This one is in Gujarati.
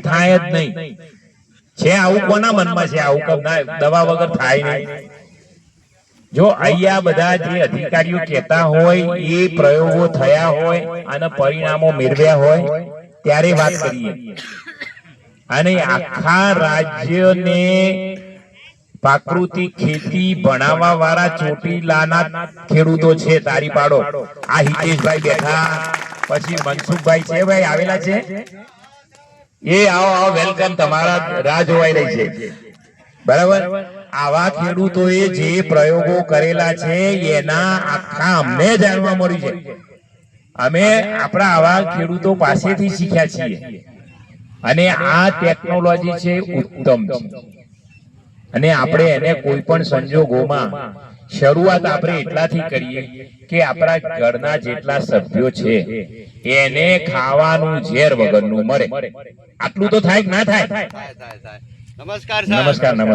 થાય જ નહીં. છે આવું કોના મનમાં છે? આવું કમ ના દવા વગર થાય નહીં. જો અહીંયા બધા જે અધિકારીઓ કહેતા હોય એ પ્રયોગો થયા હોય અને પરિણામો મેળવ્યા હોય ત્યારે વાત કરીએ. અને આખા રાજ્યને પ્રાકૃતિક ખેતી ભણાવવા વાળા ચોટીલાના ખેડૂતો છે તારી પાડો. આ હિતેશભાઈ બેઠા. પછી મનસુખભાઈ છે ભાઈ આવેલા છે? એ આવો આવો વેલકમ તમારા રાહ જોવાઈ રહી છે. બરાબર? આવા ખેડૂતોએ જે પ્રયોગો કરેલા છે, એના આખા અમને જાણવા મળ્યું છે. અમે આપણા આવા ખેડૂતો પાસેથી શીખ્યા છીએ. અને આ ટેકનોલોજી છે ઉત્તમ. અને આપણે એને કોઈ પણ સંજોગોમાં શરૂઆત આપણે એટલાથી કરીએ કે આપણા ઘરના જેટલા સભ્યો છે એને ખાવાનું ઝેર વગરનું મળે. આટલું તો થાય કે ના થાય? નમસ્કાર નમસ્કાર નમસ્કાર.